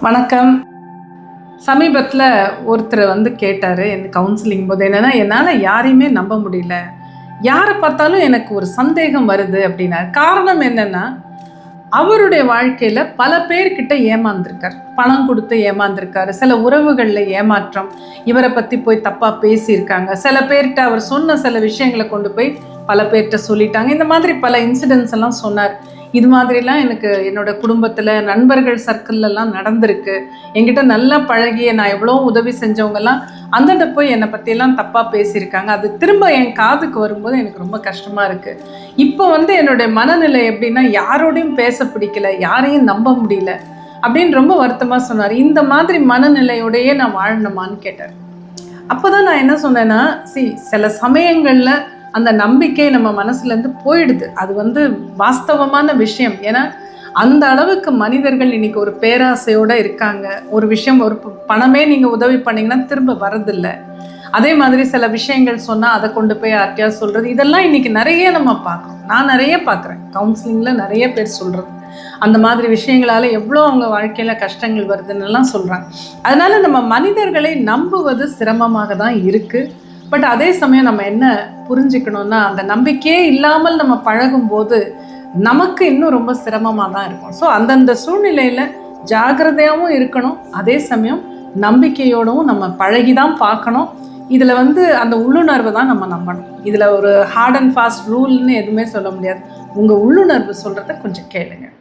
வணக்கம். சமீபத்தில் ஒருத்தர் வந்து கேட்டார் என் கவுன்சிலிங் போது? என்னென்னா என்னால் யாரையுமே நம்ப முடியல. யாரை பார்த்தாலும் எனக்கு ஒரு சந்தேகம் வருது அப்படின்னா காரணம் என்னென்னா அவருடைய வாழ்க்கையில் பல பேர்கிட்ட ஏமாந்துருக்கார். பணம் கொடுத்து ஏமாந்துருக்காரு. சில உறவுகளில் ஏமாற்றம். இவரை பற்றி போய் தப்பாக பேசியிருக்காங்க. சில பேர்கிட்ட அவர் சொன்ன சில விஷயங்களை கொண்டு போய் பல பேர்கிட்ட சொல்லிட்டாங்க. இந்த மாதிரி பல இன்சிடென்ட்ஸ் எல்லாம் சொன்னார். இது மாதிரிலாம் எனக்கு என்னோட குடும்பத்தில் நண்பர்கள் சர்க்கிள்லலாம் நடந்திருக்கு. என்கிட்ட நல்லா பழகிய நான் எவ்வளோ உதவி செஞ்சவங்கெல்லாம் அந்தண்ட போய் என்னை பற்றியெல்லாம் தப்பாக பேசியிருக்காங்க. அது திரும்ப என் காதுக்கு வரும்போது எனக்கு ரொம்ப கஷ்டமாக இருக்குது இப்போ வந்து என்னுடைய மனநிலை எப்படின்னா யாரோடையும் பேச பிடிக்கல யாரையும் நம்ப முடியல அப்படின்னு ரொம்ப வருத்தமாக சொன்னார். இந்த மாதிரி மனநிலையோடையே நான் வாழணுமான்னு கேட்டார். அப்போ தான் நான் என்ன சொன்னேன்னா சி சில சமயங்களில் அந்த நம்பிக்கை நம்ம மனசுலேருந்து போயிடுது. அது வந்து வாஸ்தவமான விஷயம். ஏன்னா அந்த அளவுக்கு மனிதர்கள் இன்னைக்கு ஒரு பேராசையோடு இருக்காங்க. ஒரு விஷயம் ஒரு பணமே நீங்கள் உதவி பண்ணிங்கன்னா திரும்ப வரதில்லை அதே மாதிரி சில விஷயங்கள் சொன்னால் அதை கொண்டு போய் யார்கிட்டயா சொல்கிறது இதெல்லாம் இன்னைக்கு நிறைய நம்ம பார்க்குறோம். நான் நிறைய பார்க்குறேன். கவுன்சிலிங்கில் நிறைய பேர் சொல்கிறது அந்த மாதிரி விஷயங்களால் எவ்வளோ அவங்க வாழ்க்கையில் கஷ்டங்கள் வருதுன்னெல்லாம் சொல்கிறாங்க அதனால் நம்ம மனிதர்களை நம்புவது சிரமமாக தான் இருக்குது பட் அதே சமயம் நம்ம என்ன புரிஞ்சுக்கணும்னா அந்த நம்பிக்கையே இல்லாமல் நம்ம பழகும்போது நமக்கு இன்னும் ரொம்ப சிரமமாக தான் இருக்கும். ஸோ அந்தந்த சூழ்நிலையில் ஜாக்கிரதையாகவும் இருக்கணும். அதே சமயம் நம்பிக்கையோடவும் நம்ம பழகி தான் பார்க்கணும். இதில் வந்து அந்த உள்ளுணர்வை தான் நம்ம நம்பணும். இதில் ஒரு ஹார்ட் அண்ட் ஃபாஸ்ட் ரூல்னு எதுவுமே சொல்ல முடியாது. உங்கள் உள்ளுணர்வு சொல்கிறத கொஞ்சம் கேளுங்கள்